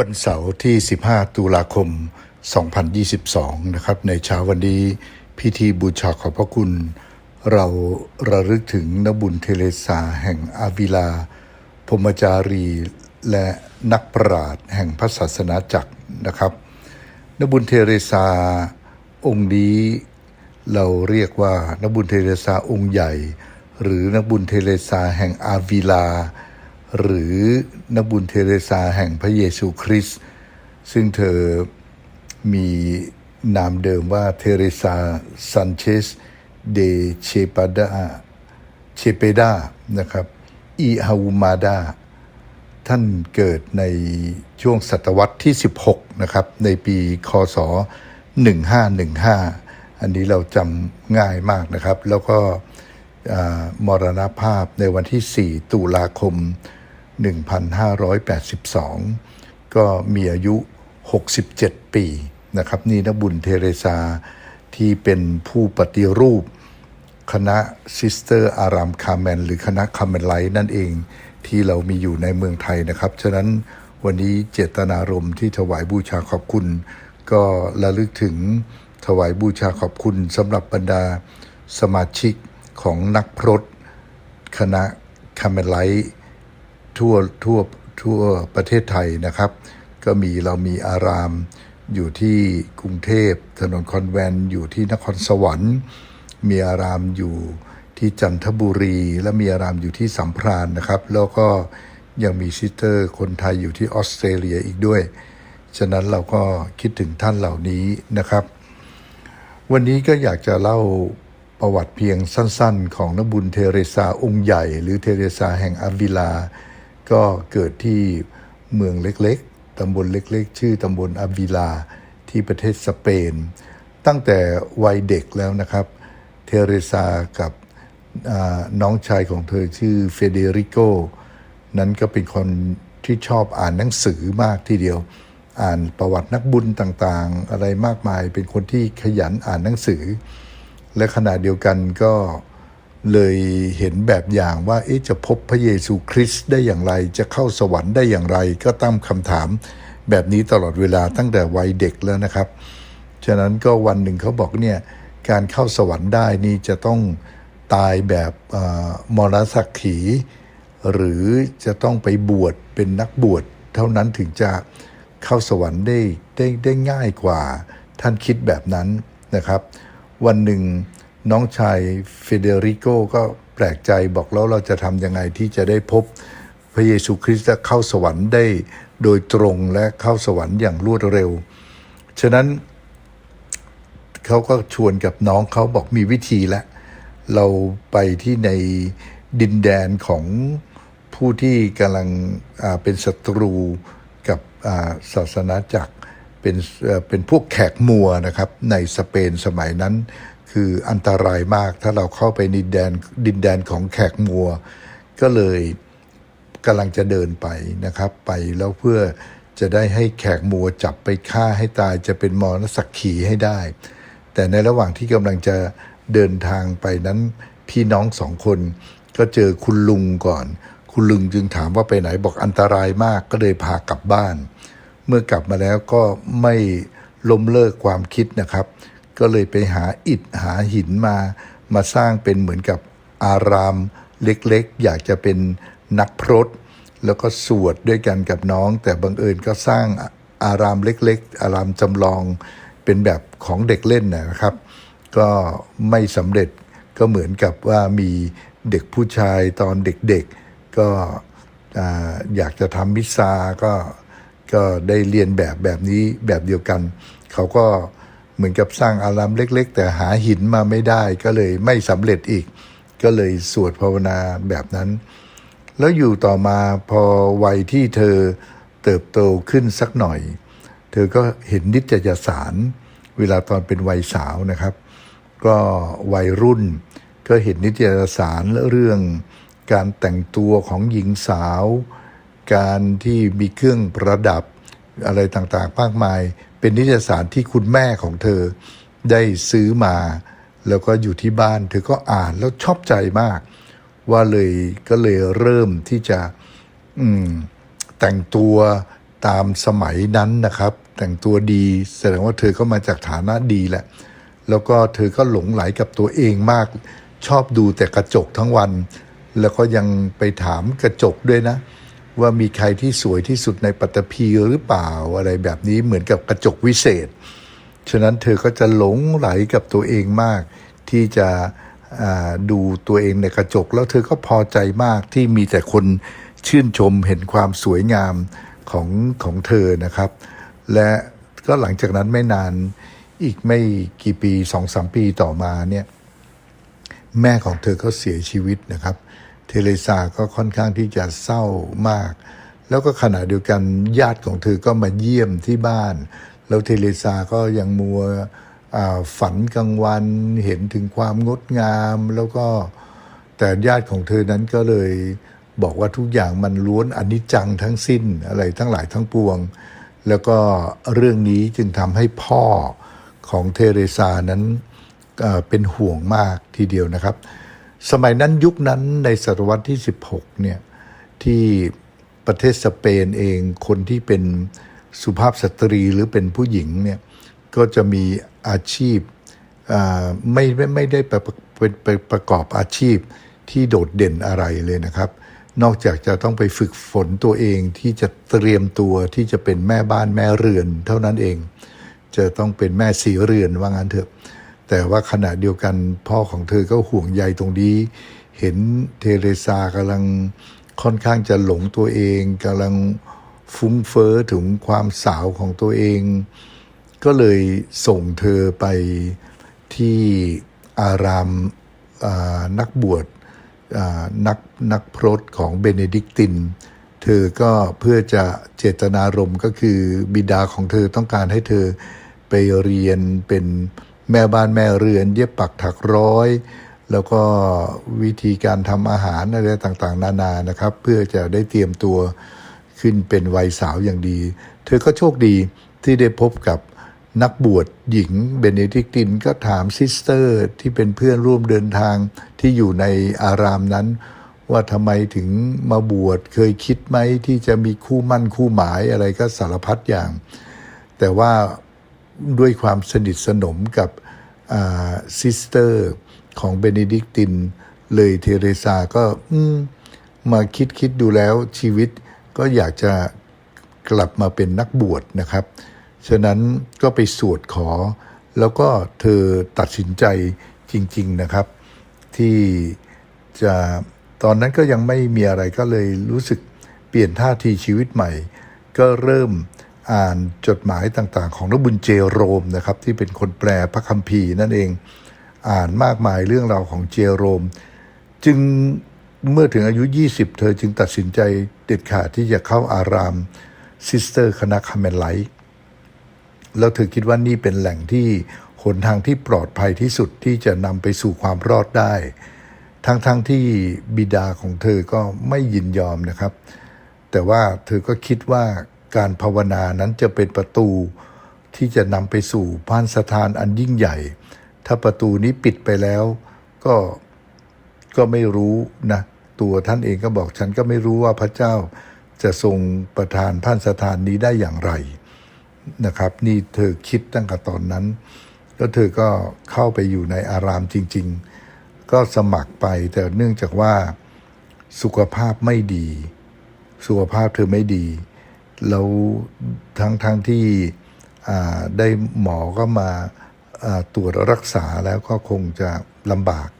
วันเสาร์ที่ 15 ตุลาคม 2022 นะครับ ในเช้าวันนี้พิธีบูชาขอบพระคุณ เราระลึกถึงนบุญเทเลสาแห่งอาวิลา พมจารี และนักปราชญ์แห่งพระศาสนาจักรนะครับนบุญเทเรซาองค์นี้เราเรียกว่านบุญเทเรซาองค์ใหญ่ หรือนบุญเทเรซาแห่งอาวิลา หรือนบุญเทเรซาแห่งพระเยซูคริสต์ซึ่งเธอมีนามเดิมว่าเทเรซาซันเชสเดเชปาดาเชเปดานะครับอีฮาวูมาดาท่านเกิดในช่วงศตวรรษที่ 16 นะครับ ในปีคศ 1515 อันนี้เราจำง่ายมากนะครับ แล้วก็มรณภาพในวันที่ 4 ตุลาคม 1582 ก็มีอายุ 67 ปีนะครับนี่นบุญเทเรซาที่เป็นผู้ปฏิรูป คณะซิสเตอร์อารามคาร์เมน หรือคณะคาเมนไลท์นั่นเองที่เรามีอยู่ในเมืองไทยนะครับ ฉะนั้นวันนี้เจตนารมณ์ที่ถวายบูชาขอบคุณ ก็ระลึกถึงถวายบูชาขอบคุณสำหรับบรรดาสมาชิกของนักพรตคณะคาเมนไลท์ ทั่วทั่วทั่วประเทศไทยนะครับ ก็มีเรามีอารามอยู่ที่กรุงเทพถนนคอนแวนอยู่ที่นครสวรรค์ มีอารามอยู่ที่จันทบุรี และมีอารามอยู่ที่สัมพรานนะครับ แล้วก็ยังมีซิสเตอร์คนไทยอยู่ที่ออสเตรเลียอีกด้วย ฉะนั้นเราก็คิดถึงท่านเหล่านี้นะครับ วันนี้ก็อยากจะเล่าประวัติเพียงสั้นๆ ของนบุญเทเรซาองค์ใหญ่ หรือเทเรซาแห่งอาวิลา ก็เกิดที่เมืองเล็กๆ ตำบลเล็กๆ ชื่อตำบลอาวิลาที่ประเทศสเปน ตั้งแต่วัยเด็กแล้วนะครับ เทเรซากับน้องชายของเธอชื่อเฟเดริโกนั้นก็เป็นคนที่ชอบอ่านหนังสือมากทีเดียว อ่านประวัตินักบุญต่างๆ อะไรมากมายเป็นคนที่ขยันอ่านหนังสือ และขณะเดียวกันก็ เลยเห็นแบบอย่างว่าจะพบพระเยซูคริสต์ได้อย่างไร จะเข้าสวรรค์ได้อย่างไร ก็ตั้งคำถามแบบนี้ตลอดเวลาตั้งแต่วัยเด็กแล้วนะครับ ฉะนั้นก็วันหนึ่งเขาบอกเนี่ยการเข้าสวรรค์ได้นี่จะต้องตายแบบเอ่อมรสักขี หรือจะต้องไปบวชเป็นนักบวชเท่านั้นถึงจะเข้าสวรรค์ได้ได้ได้ง่ายกว่าท่านคิดแบบนั้นนะครับ วันหนึ่ง น้องชายเฟเดริโกก็แปลกใจบอกแล้วเราจะทำยังไงที่จะได้พบพระเยซูคริสต์เข้าสวรรค์ได้โดยตรงและเข้าสวรรค์อย่างรวดเร็ว ฉะนั้นเขาก็ชวนกับน้องเขาบอกมีวิธีแล้วเราไปที่ในดินแดนของผู้ที่กำลังเป็นศัตรูกับาศาสนาจักรเป็นเป็นพวกแขกมัวนะครับในสเปนสมัยนั้น คืออันตรายมากถ้าเราเข้าไปดินแดนดินแดนของแขกมัว ก็เลยกำลังจะเดินไปนะครับ ไปแล้วเพื่อจะได้ให้แขกมัวจับไปฆ่าให้ตายจะเป็นมรณสักขีให้ได้ แต่ในระหว่างที่กำลังจะเดินทางไปนั้นพี่น้องสองคน ก็เจอคุณลุงก่อน คุณลุงจึงถามว่าไปไหนบอกอันตรายมากก็เลยพากลับบ้าน เมื่อกลับมาแล้วก็ไม่ล้มเลิกความคิดนะครับ ก็เลยไปหาอิฐหาหินมา มาสร้างเป็นเหมือนกับอารามเล็กๆ อยากจะเป็นนักพรตแล้วก็สวดด้วยกันกับน้อง แต่บังเอิญก็สร้างอารามเล็กๆ อารามจำลองเป็นแบบของเด็กเล่นนะครับ ก็ไม่สำเร็จก็เหมือนกับว่ามีเด็กผู้ชายตอนเด็กๆ ก็อ่าอยากจะทำมิสซาก็ก็ได้เรียนแบบแบบนี้แบบเดียวกัน เขาก็ เหมือนกับสร้างอารามเล็ก ๆ แต่หาหินมาไม่ได้ก็เลยไม่สำเร็จอีก ก็เลยสวดภาวนาแบบนั้น แล้วอยู่ต่อมาพอวัยที่เธอเติบโตขึ้นสักหน่อย เธอก็เห็นนิตยสาร เวลาตอนเป็นวัยสาวนะครับ ก็วัยรุ่น ก็เห็นนิตยสารเรื่องการแต่งตัวของหญิงสาว การที่มีเครื่องประดับอะไรต่างๆมากมาย เป็นนิตยสารที่คุณแม่ของเธอได้ซื้อมา แล้วก็อยู่ที่บ้าน เธอก็อ่านแล้วชอบใจมาก ว่าเลยก็เลยเริ่มที่จะอืแต่งตัวตามสมัยนั้นนะครับ แต่งตัวดีแสดงว่าเธอก็มาจากฐานะดีแหละ แล้วก็เธอก็หลงไหลกับตัวเองมาก ชอบดูแต่กระจกทั้งวัน แล้วก็ยังไปถามกระจกด้วยนะ ว่ามีใครที่สวยที่สุดในปัตตภีหรือเปล่าอะไรแบบนี้เหมือนกับกระจกวิเศษ ฉะนั้นเธอก็จะหลงไหลกับตัวเองมาก ที่จะดูตัวเองในกระจก แล้วเธอก็พอใจมากที่มีแต่คนชื่นชมเห็นความสวยงามของของเธอนะครับ และก็หลังจากนั้นไม่นานอีกไม่กี่ปีสองสามปีต่อมาเนี่ยแม่ของเธอก็เสียชีวิตนะครับเเทเรซาก็ค่อนข้างที่จะเศร้ามาก แล้วก็ขณะเดียวกันญาติของเธอก็มาเยี่ยมที่บ้าน แล้วเทเรซาก็ยังมัวฝันกลางวันเห็นถึงความงดงาม แล้วก็แต่ญาติของเธอนั้นก็เลยบอกว่าทุกอย่างมันล้วนอนิจจังทั้งสิ้นอะไรทั้งหลายทั้งปวง แล้วก็เรื่องนี้จึงทำให้พ่อของเทเรซานั้นเป็นห่วงมากทีเดียวนะครับ สมัยนั้นยุคนั้นในศตวรรษที่ 16 เนี่ย ที่ประเทศสเปนเองคนที่เป็นสุภาพสตรีหรือเป็นผู้หญิงเนี่ย ก็จะมีอาชีพไม่ไม่ไม่ได้ไปไปปประกอบอาชีพที่โดดเด่นอะไรเลยนะครับ นอกจากจะต้องไปฝึกฝนตัวเองที่จะเตรียมตัวที่จะเป็นแม่บ้านแม่เรือน เท่านั้นเอง จะต้องเป็นแม่สีเรือนว่างั้นเถอะ แต่ว่าขณะเดียวกันพ่อของเธอก็ห่วงใยตรงนี้ เห็นเทเรซากำลังค่อนข้างจะหลงตัวเองกำลังฟุ้งเฟ้อถึงความสาวของตัวเอง ก็เลยส่งเธอไปที่อารามนักบวชนักนักพรตของเบเนดิกติน เธอก็เพื่อจะเจตนารมณ์ก็คือบิดาของเธอต้องการให้เธอไปเรียนเป็น แม่บ้านแม่เรือนเย็บปักถักร้อย แล้วก็วิธีการทำอาหารอะไรต่างๆ นานานะครับ เพื่อจะได้เตรียมตัวขึ้นเป็นวัยสาวอย่างดี เธอก็โชคดีที่ได้พบกับนักบวชหญิงเบเนดิกตินก็ถามซิสเตอร์ที่เป็นเพื่อนร่วมเดินทางที่อยู่ในอารามนั้น ว่าทำไมถึงมาบวชเคยคิดไหมที่จะมีคู่มั่นคู่หมายอะไรก็สารพัดอย่าง แต่ว่า ด้วยความสนิทสนมกับซิสเตอร์ของเบเนดิกตินเลยเทเรซาก็มมาคิดคิดดูแล้วชีวิตก็อยากจะกลับมาเป็นนักบวชนะครับ ฉะนั้นก็ไปสวดขอ แล้วก็เธอตัดสินใจจริง ๆนะครับ ที่จะตอนนั้นก็ยังไม่มีอะไรก็เลยรู้สึกเปลี่ยนท่าทีชีวิตใหม่ ก็เริ่ม อ่านจดหมายต่างๆ ของนบุญเจโรมนะครับ ที่เป็นคนแปลพระคัมภีร์นั่นเอง อ่านมากมายเรื่องราวของเจโรม จึงเมื่อถึงอายุ 20 เธอจึงตัดสินใจเด็ดขาดที่จะเข้าอารามซิสเตอร์คณะคาเมนไลท์แล้วเธอคิดว่านี่เป็นแหล่งที่หนทางที่ปลอดภัยที่สุดที่จะนำไปสู่ความรอดได้ ทั้งๆทที่บิดาของเธอก็ไม่ยินยอมนะครับ แต่ว่าเธอก็คิดว่า การภาวนานั้นจะเป็นประตูที่จะนำไปสู่พานสถานอันยิ่งใหญ่ ถ้าประตูนี้ปิดไปแล้วก็ก็ไม่รู้นะตัวท่านเองก็บอกฉันก็ไม่รู้ว่าพระเจ้าจะทรงประทานพานสถานนี้ได้อย่างไรนะครับ นี่เธอคิดตั้งแต่ตอนนั้น แล้วเธอก็เข้าไปอยู่ในอารามจริง ๆ ก็สมัครไปแต่เนื่องจากว่าสุขภาพไม่ดี สุขภาพเธอไม่ดี แล้วทั้งทั้งที่ได้หมอก็มาตรวจรักษาแล้วก็คงจะลำบาก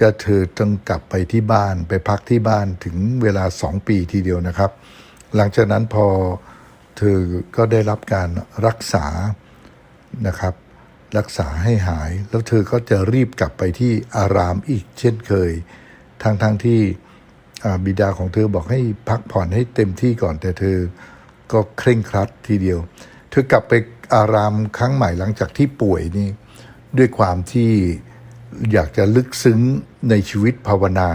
ก็เธอต้องกลับไปที่บ้านไปพักที่บ้านถึงเวลาสองปีทีเดียวนะครับ หลังจากนั้นพอเธอก็ได้รับการรักษานะครับ รักษาให้หาย แล้วเธอก็จะรีบกลับไปที่อารามอีกเช่นเคยทั้งๆทที่บิดาของเธอบอกให้พักผ่อนให้เต็มที่ก่อนแต่เธอ ก็เคร่งครัดทีเดียว เธอกลับไปอารามครั้งใหม่หลังจากที่ป่วยนี่ด้วยความที่อยากจะลึกซึ้งในชีวิตภาวนา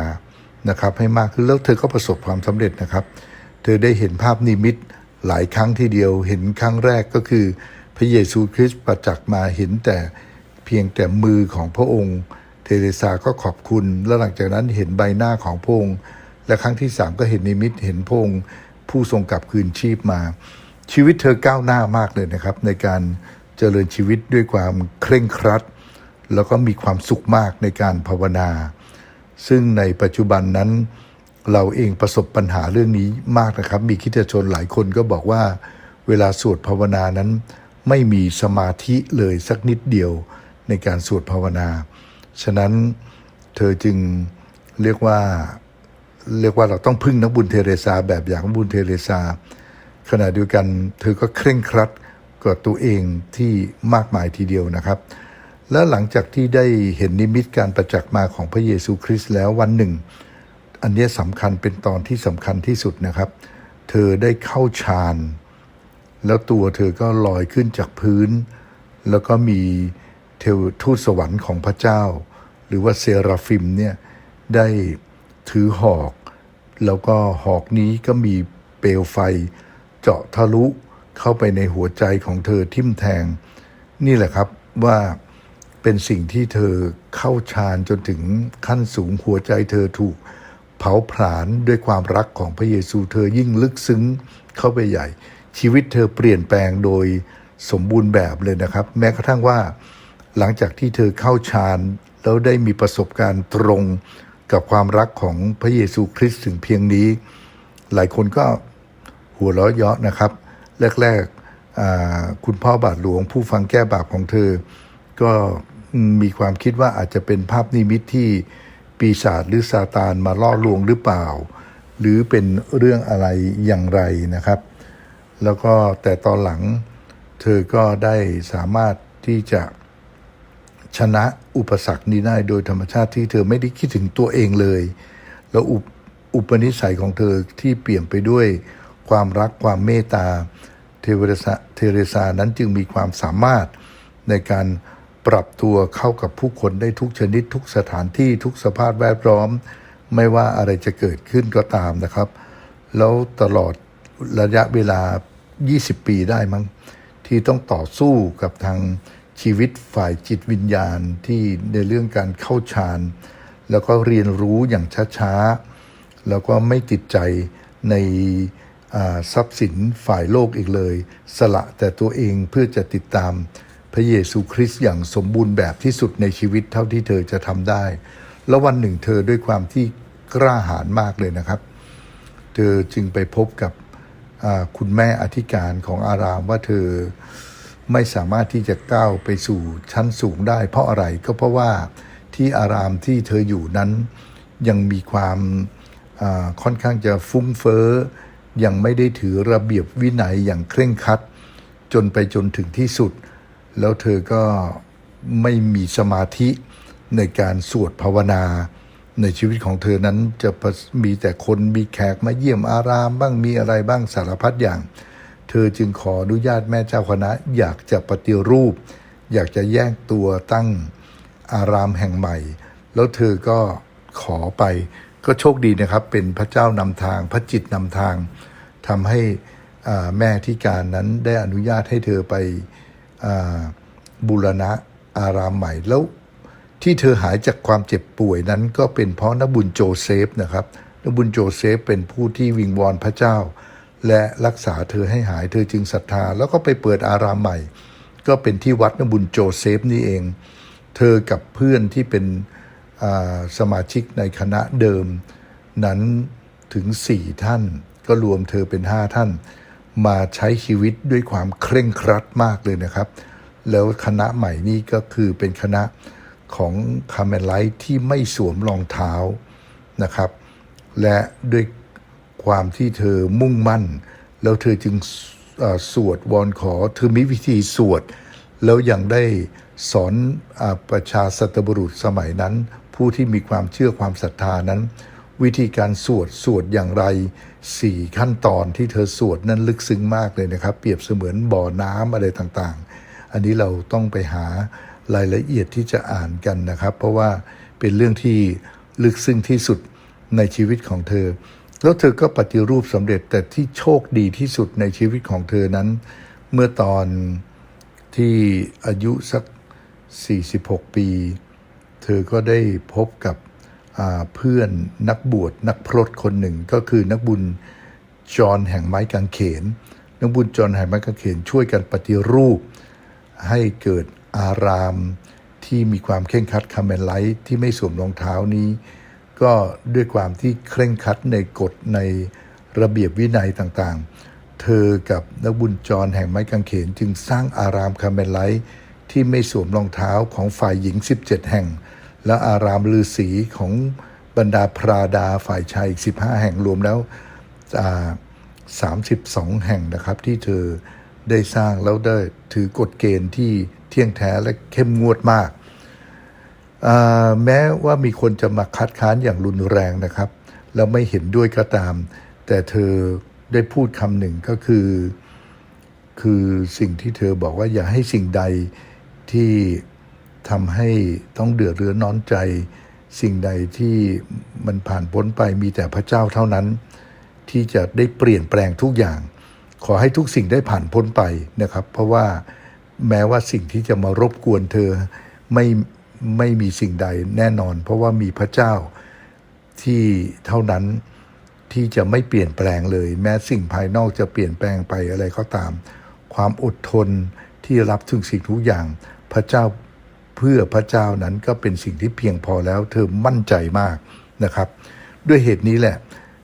นะครับ ให้มากขึ้นแล้วเธอก็ประสบความสำเร็จนะครับ เธอได้เห็นภาพนิมิตหลายครั้งทีเดียว เห็นครั้งแรกก็คือ พระเยซูคริสต์ประจักษ์มาเห็นแต่เพียงแต่มือของพระองค์ เทเรซาก็ขอบคุณ แล้วหลังจากนั้นเห็นใบหน้าของพระองค์และครั้งที่สามก็เห็นนิมิตเห็นพระองค์ ผู้ทรงกลับคืนชีพมา ชีวิตเธอก้าวหน้ามากเลยนะครับ ในการเจริญชีวิตด้วยความเคร่งครัด แล้วก็มีความสุขมากในการภาวนา ซึ่งในปัจจุบันนั้นเราเองประสบปัญหาเรื่องนี้มากนะครับ มีคริสตชนหลายคนก็บอกว่า เวลาสวดภาวนานั้น ไม่มีสมาธิเลยสักนิดเดียวในการสวดภาวนา ฉะนั้นเธอจึงเรียกว่า เรียกว่าเราต้องพึ่งนักบุญเทเรซาแบบอย่างนักบุญเทเรซาขณะเดียวกันเธอก็เคร่งครัดกับตัวเองที่มากมายทีเดียวนะครับ และหลังจากที่ได้เห็นนิมิตการประจักษ์มาของพระเยซูคริสต์แล้ววันหนึ่ง อันนี้สำคัญเป็นตอนที่สำคัญที่สุดนะครับ เธอได้เข้าฌานแล้วตัวเธอก็ลอยขึ้นจากพื้น แล้วก็มีเทวทูตสวรรค์ของพระเจ้า หรือว่าเซราฟิมเนี่ยได้ ถือหอก แล้วก็หอกนี้ก็มีเปลวไฟ เจาะทะลุเข้าไปในหัวใจของเธอทิ่มแทง นี่แหละครับว่าเป็นสิ่งที่เธอเข้าฌานจนถึงขั้นสูงหัวใจเธอถูกเผาผลาญด้วยความรักของพระเยซูเธอยิ่งลึกซึ้งเข้าไปใหญ่ ชีวิตเธอเปลี่ยนแปลงโดยสมบูรณ์แบบเลยนะครับ แม้กระทั่งว่า หลังจากที่เธอเข้าฌานแล้วได้มีประสบการณ์ตรง กับความรักของพระเยซูคริสต์ถึงเพียงนี้ หลายคนก็หัวเราะเยาะนะครับ แรกๆคุณพ่อบาทหลวงผู้ฟังแก้บาปของเธอ ก็มีความคิดว่าอาจจะเป็นภาพนิมิตที่ปีศาจหรือซาตานมาล่อลวงหรือเปล่า หรือเป็นเรื่องอะไรอย่างไรนะครับ แล้วก็แต่ตอนหลังเธอก็ได้สามารถที่จะ ชนะอุปสรรคนี้ได้โดยธรรมชาติที่เธอไม่ได้คิดถึงตัวเองเลย แล้วอุปอุปนิสัยของเธอที่เปลี่ยนไปด้วยความรักความเมตตาเทเรซาเทเรซานั้นจึงมีความสามารถในการปรับตัวเข้ากับผู้คนได้ทุกชนิด ทุกสถานที่ทุกสภาพแวดล้อม ไม่ว่าอะไรจะเกิดขึ้นก็ตามนะครับ แล้วตลอดระยะเวลา 20 ปีได้มั้งที่ต้องต่อสู้กับทาง ชีวิตฝ่ายจิตวิญญาณที่ในเรื่องการเข้าฌานแล้วก็เรียนรู้อย่างช้าๆ แล้วก็ไม่ติดใจในทรัพย์สินฝ่ายโลกอีกเลย สละแต่ตัวเองเพื่อจะติดตามพระเยซูคริสต์อย่างสมบูรณ์แบบที่สุดในชีวิตเท่าที่เธอจะทำได้ แล้ววันหนึ่งเธอด้วยความที่กล้าหาญมากเลยนะครับ เธอจึงไปพบกับคุณแม่อธิการของอารามว่าเธอ ไม่สามารถที่จะก้าวไปสู่ชั้นสูงได้ เพราะอะไรก็เพราะว่าที่อารามที่เธออยู่นั้นยังมีความอ่าค่อนข้างจะฟุ้งเฟ้อ ยังไม่ได้ถือระเบียบวินัยอย่างเคร่งครัด จนไปจนถึงที่สุด แล้วเธอก็ไม่มีสมาธิในการสวดภาวนาในชีวิตของเธอนั้นจะมีแต่คนมีแขกมาเยี่ยมอารามบ้างมีอะไรบ้างสารพัดอย่าง เธอจึงขออนุญาตแม่เจ้าคณะ อยากจะปฏิรูป อยากจะแยกตัวตั้งอารามแห่งใหม่ แล้วเธอก็ขอไป ก็โชคดีนะครับ เป็นพระเจ้านำทาง พระจิตนำทางทำให้แม่ที่การนั้นได้อนุญาตให้เธอไปอบูรณะอารามใหม่แล้วที่เธอหายจากความเจ็บป่วยนั้น ก็เป็นเพราะนบุญโจเซฟนะครับนบุญโจเซฟเป็นผู้ที่วิงวอนพระเจ้า และรักษาเธอให้หายเธอจึงศรัทธา แล้วก็ไปเปิดอารามใหม่ ก็เป็นที่วัดนบุญโจเซฟนี่เอง เธอกับเพื่อนที่เป็นสมาชิกในคณะเดิม นั้นถึงสี่ท่าน ก็รวมเธอเป็นห้าท่าน มาใช้ชีวิตด้วยความเคร่งครัดมากเลยนะครับ แล้วคณะใหม่นี้ก็คือเป็นคณะของคาร์เมนไลท์ที่ไม่สวมรองเท้านะครับ และด้วย ความที่เธอมุ่งมั่น แล้วเธอจึงสวดวอนขอ เธอมีวิธีสวด แล้วยังได้สอนอประชาสัตบุรุษสมัยนั้น ผู้ที่มีความเชื่อความศรัทธานั้น วิธีการสวดสวดอย่างไรสี่ขั้นตอนที่เธอสวดนั้นลึกซึ้งมากเลยนะครับ เปรียบเสมือนบ่อน้ำอะไรต่างๆ อันนี้เราต้องไปหารายละเอียดที่จะอ่านกันนะครับ เพราะว่าเป็นเรื่องที่ลึกซึ้งที่สุดในชีวิตของเธอ แล้วเธอก็ปฏิรูปสำเร็จแต่ที่โชคดีที่สุดในชีวิตของเธอนั้น เมื่อตอนที่อายุสัก 46 ปี เธอก็ได้พบกับเพื่อนนักบวชนักพรตคนหนึ่งก็คือนักบุญจอห์นแห่งไม้กางเขน นักบุญจรไหไม้กางเขนช่วยกันปฏิรูป ให้เกิดอารามที่มีความเคร่งคัดคาเมนไลท์ที่ไม่สวมรองเท้านี้ ก็ด้วยความที่เคร่งครัดในกฎในระเบียบวินัยต่างๆ เธอกับนักบุญจรแห่งไม้กางเขนจึงสร้างอารามคาเมนไลท์ที่ไม่สวมรองเท้าของฝ่ายหญิง 17 แห่ง และอารามลือศีของบรรดาพราดาฝ่ายชายอีก 15 แห่งรวมแล้ว 32 แห่งนะครับที่เธอได้สร้างแล้วได้ถือกฎเกณฑ์ที่เที่ยงแท้และเข้มงวดมาก แม้ว่ามีคนจะมาคัดค้านอย่างรุนแรงนะครับ แล้วไม่เห็นด้วยก็ตาม แต่เธอได้พูดคำหนึ่งก็คือ คือสิ่งที่เธอบอกว่าอย่าให้สิ่งใดที่ทำให้ต้องเดือดเรือนน้อนใจ สิ่งใดที่มันผ่านพ้นไปมีแต่พระเจ้าเท่านั้น ที่จะได้เปลี่ยนแปลงทุกอย่าง ขอให้ทุกสิ่งได้ผ่านพ้นไปนะครับ เพราะว่าแม้ว่าสิ่งที่จะมารบกวนเธอไม่ ไม่มีสิ่งใดแน่นอน เพราะว่ามีพระเจ้าที่เท่านั้นที่จะไม่เปลี่ยนแปลงเลย แม้สิ่งภายนอกจะเปลี่ยนแปลงไปอะไรก็ตาม ความอดทนที่รับถึงสิ่งทุกอย่าง พระเจ้าเพื่อพระเจ้านั้นก็เป็นสิ่งที่เพียงพอแล้ว เธอมั่นใจมากนะครับ ด้วยเหตุนี้แหละ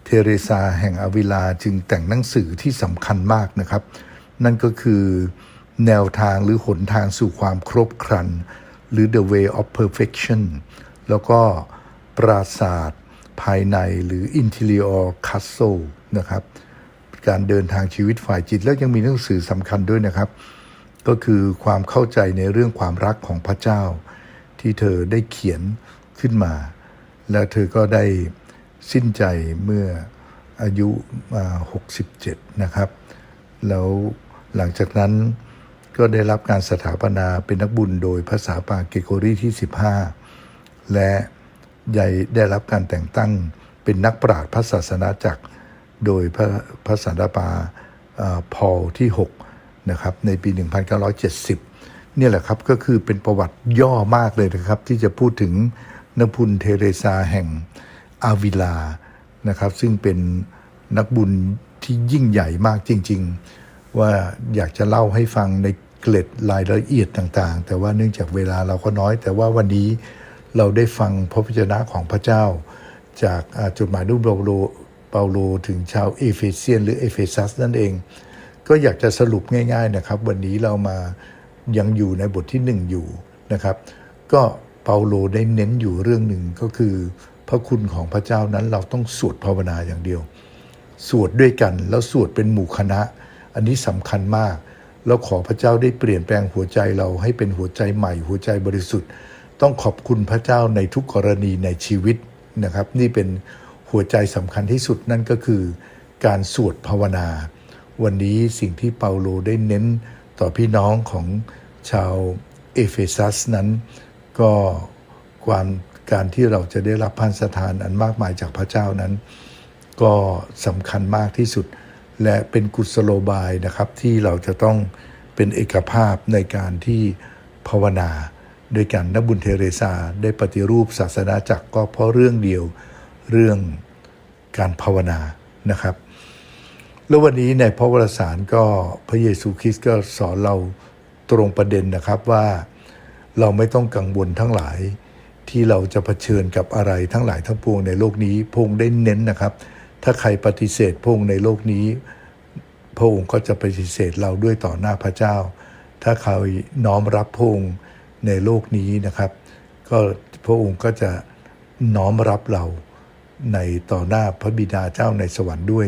เทเรซาแห่งอวิลาจึงแต่งหนังสือที่สำคัญมากนะครับ นั่นก็คือแนวทางหรือหนทางสู่ความครบครัน หรือ the way of perfection แล้วก็ปราศาสตร์ภายในหรือ interior castle นะครับ การเดินทางชีวิตฝ่ายจิตแล้วยังมีหนังสือสำคัญด้วยนะครับ ก็คือความเข้าใจในเรื่องความรักของพระเจ้า ที่เธอได้เขียนขึ้นมา แล้วเธอก็ได้สิ้นใจเมื่ออายุอ่า67 นะครับ แล้วหลังจากนั้น ก็ได้รับการสถาปนาเป็นนักบุญโดยภาษาปาเกโกรีที่ 15 และได้ได้รับการแต่งตั้งเป็นนักปราชญ์พระศาสนาจักร โดยพระพระสันตปาอ่าพอลที่6นะครับในปี 1970 เนี่ยแหละครับก็คือเป็นประวัติย่อมากเลยนะครับ ที่จะพูดถึงนพุนเทเรซาแห่งอาวิลานะครับ ซึ่งเป็นนักบุญที่ยิ่งใหญ่มากจริง ๆ ว่าอยากจะเล่าให้ฟังในเกล็ดรายละเอียดต่างๆ แต่ว่าเนื่องจากเวลาเราก็น้อย แต่ว่าวันนี้เราได้ฟังพระวจนะของพระเจ้า จากจดหมายรูปเปาโลเปาโลถึงชาวเอเฟเซียน หรือเอเฟซัสนั่นเอง ก็อยากจะสรุปง่าย ๆนะครับ วันนี้เรามายังอยู่ในบทที่หนึ่งอยู่นะครับ ก็เปาโลได้เน้นอยู่เรื่องหนึ่งก็คือ พระคุณของพระเจ้านั้นเราต้องสวดภาวนาอย่างเดียว สวดด้วยกันแล้วสวดเป็นหมู่คณะ อันนี้สำคัญมาก แล้วขอพระเจ้าได้เปลี่ยนแปลงหัวใจเราให้เป็นหัวใจใหม่หัวใจบริสุทธิ์ ต้องขอบคุณพระเจ้าในทุกกรณีในชีวิตนะครับ นี่เป็นหัวใจสำคัญที่สุดนั่นก็คือ การสวดภาวนา วันนี้สิ่งที่เปาโลได้เน้นต่อพี่น้องของชาวเอเฟซัสนั้น ก็ความการที่เราจะได้รับพันสถานอันมากมายจากพระเจ้านั้น ก็สำคัญมากที่สุด และเป็นกุศโลบายนะครับ ที่เราจะต้องเป็นเอกภาพในการที่ภาวนาโดยการนบุญเทเรซาได้ปฏิรูปศาสนาจักรก็เพราะเรื่องเดียวเรื่องการภาวนานะครับ แล้ววันนี้ในพระวรสารก็พระเยซูคริสต์ก็สอนเราตรงประเด็นนะครับว่าเราไม่ต้องกังวลทั้งหลายที่เราจะเผชิญกับอะไรทั้งหลายทั้งปวงในโลกนี้พงได้เน้นนะครับ ถ้าใครปฏิเสธพระองค์ในโลกนี้ พระองค์ก็จะปฏิเสธเราด้วยต่อหน้าพระเจ้า ถ้าใครน้อมรับพระองค์ในโลกนี้นะครับ ก็พระองค์ก็จะน้อมรับเราในต่อหน้าพระบิดาเจ้าในสวรรค์ด้วย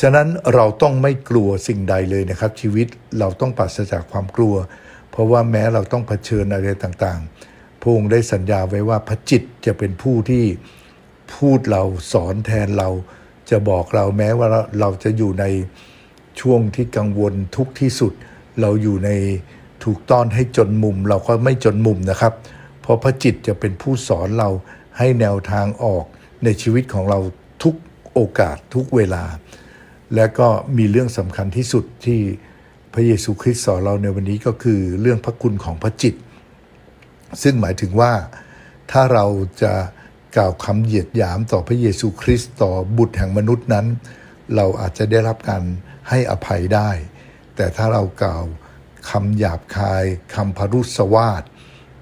ฉะนั้นเราต้องไม่กลัวสิ่งใดเลยนะครับ ชีวิตเราต้องปราศจากความกลัว เพราะว่าแม้เราต้องเผชิญอะไรต่างๆ พระองค์ได้สัญญาไว้ว่าพระจิตจะเป็นผู้ที่พูดเราสอนแทนเรา จะบอกเราแม้ว่าเราเราจะอยู่ในช่วงที่กังวลทุกที่สุด เราอยู่ในถูกต้อนให้จนมุม เราก็ไม่จนมุมนะครับ เพราะพระจิตจะเป็นผู้สอนเราให้แนวทางออกในชีวิตของเราทุกโอกาสทุกเวลา และก็มีเรื่องสำคัญที่สุดที่พระเยซูคริสต์สอนเราในวันนี้ก็คือเรื่องพระคุณของพระจิต ซึ่งหมายถึงว่าถ้าเราจะ กล่าวคำเหยียดหยามต่อพระเยซูคริสต์ต่อบุตรแห่งมนุษย์นั้น เราอาจจะได้รับการให้อภัยได้ แต่ถ้าเรากล่าวคำหยาบคายคำพรุษวาท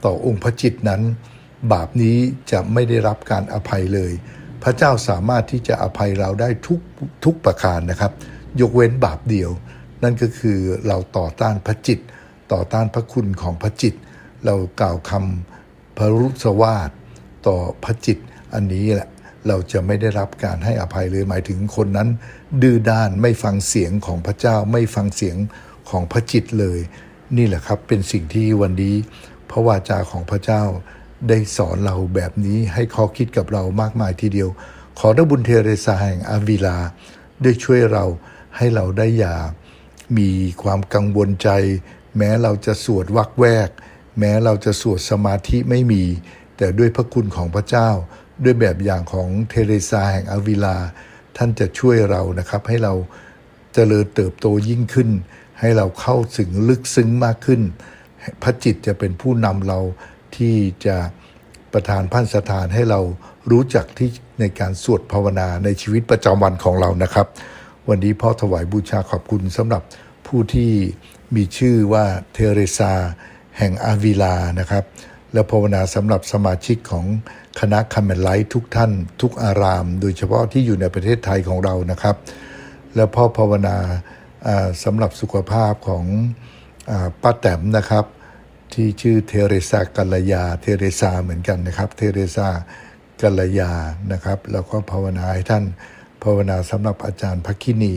ต่อองค์พระจิตนั้น บาปนี้จะไม่ได้รับการอภัยเลย พระเจ้าสามารถที่จะอภัยเราได้ทุกทุกประการนะครับ ยกเว้นบาปเดียว นั่นก็คือเราต่อต้านพระจิต ต่อต้านพระคุณของพระจิต เรากล่าวคำพรุษวาท ต่อพระจิตอันนี้แหละเราจะไม่ได้รับการให้อภัยเลยหมายถึงคนนั้น ดื้อด้านไม่ฟังเสียงของพระเจ้าไม่ฟังเสียงของพระจิตเลย นี่แหละครับเป็นสิ่งที่วันนี้ พระวาจาของพระเจ้าได้สอนเราแบบนี้ให้ข้อคิดกับเรามากมายทีเดียว ขอพระบุญเทเรซาแห่งอาวิลา ได้ช่วยเราให้เราได้อย่า มีความกังวลใจ แม้เราจะสวดวักแวก แม้เราจะสวดสมาธิไม่มี แต่ด้วยพระคุณของพระเจ้า ด้วยแบบอย่างของเทเรซาแห่งอาวิลา ท่านจะช่วยเรานะครับ ให้เราเจริญเติบโตยิ่งขึ้น ให้เราเข้าถึงลึกซึ้งมากขึ้น พระจิตจะเป็นผู้นำเราที่จะประทานพันสถานให้เรารู้จักที่ในการสวดภาวนาในชีวิตประจำวันของเรานะครับ วันนี้พ่อถวายบูชาขอบคุณสำหรับผู้ที่มีชื่อว่าเทเรซาแห่งอาวิลานะครับ และภาวนาสำหรับสมาชิกของคณะคาเมนไลท์ทุกท่าน ทุกอาราม โดยเฉพาะที่อยู่ในประเทศไทยของเรานะครับ และพ่อภาวนาสำหรับสุขภาพของอป้าแตมนะครับ ที่ชื่อเทเรซากัลยา เทเรซาเหมือนกันนะครับ เทเรซากัลยานะครับ แล้วก็ภาวนาให้ท่าน ภาวนาสำหรับอาจารย์พักคินี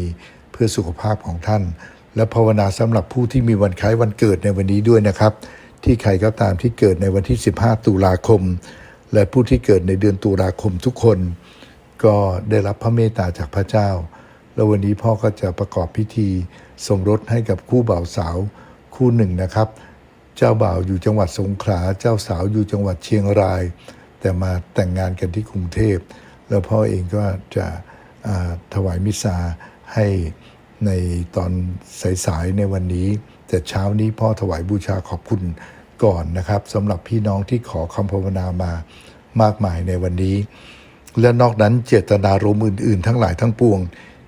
เพื่อสุขภาพของท่าน และภาวนาสำหรับผู้ที่มีวันคล้ายวันเกิดในวันนี้ด้วยนะครับ ที่ใครก็ตามที่เกิดในวันที่ 15 ตุลาคม และผู้ที่เกิดในเดือนตุลาคมทุกคน ก็ได้รับพระเมตตาจากพระเจ้า แล้ววันนี้พ่อก็จะประกอบพิธีสมรสให้กับคู่บ่าวสาวคู่หนึ่งนะครับ เจ้าบ่าวอยู่จังหวัดสงขลาเจ้าสาวอยู่จังหวัดเชียงราย แต่มาแต่งงานกันที่กรุงเทพ แล้วพ่อเองก็จะถวายมิสซาให้ในตอนสายๆในวันนี้ แต่เช้านี้พ่อถวายบูชาขอบคุณก่อนนะครับสำหรับพี่น้องที่ขอคำภาวนามามากมายในวันนี้ และนอกนั้นเจตนารมณ์อื่น ๆ ทั้งหลายทั้งปวง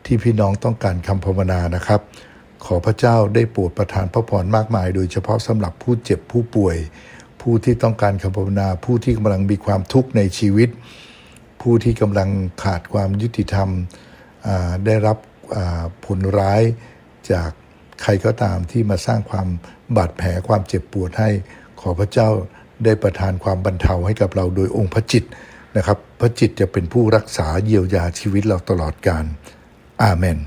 ที่พี่น้องต้องการคำภาวนานะครับ ขอพระเจ้าได้โปรดประทานพระพรมากมาย โดยเฉพาะสำหรับผู้เจ็บผู้ป่วย ผู้ที่ต้องการคำภาวนาผู้ที่กำลังมีความทุกข์ในชีวิต ผู้ที่กำลังขาดความยุติธรรมได้รับผลร้ายจาก ใครก็ตามที่มาสร้างความบาดแผลความเจ็บปวดให้ขอพระเจ้าได้ประทานความบรรเทาให้กับเราโดยองค์พระจิตนะครับ พระจิตจะเป็นผู้รักษาเยียวยาชีวิตเราตลอดกาลอาเมน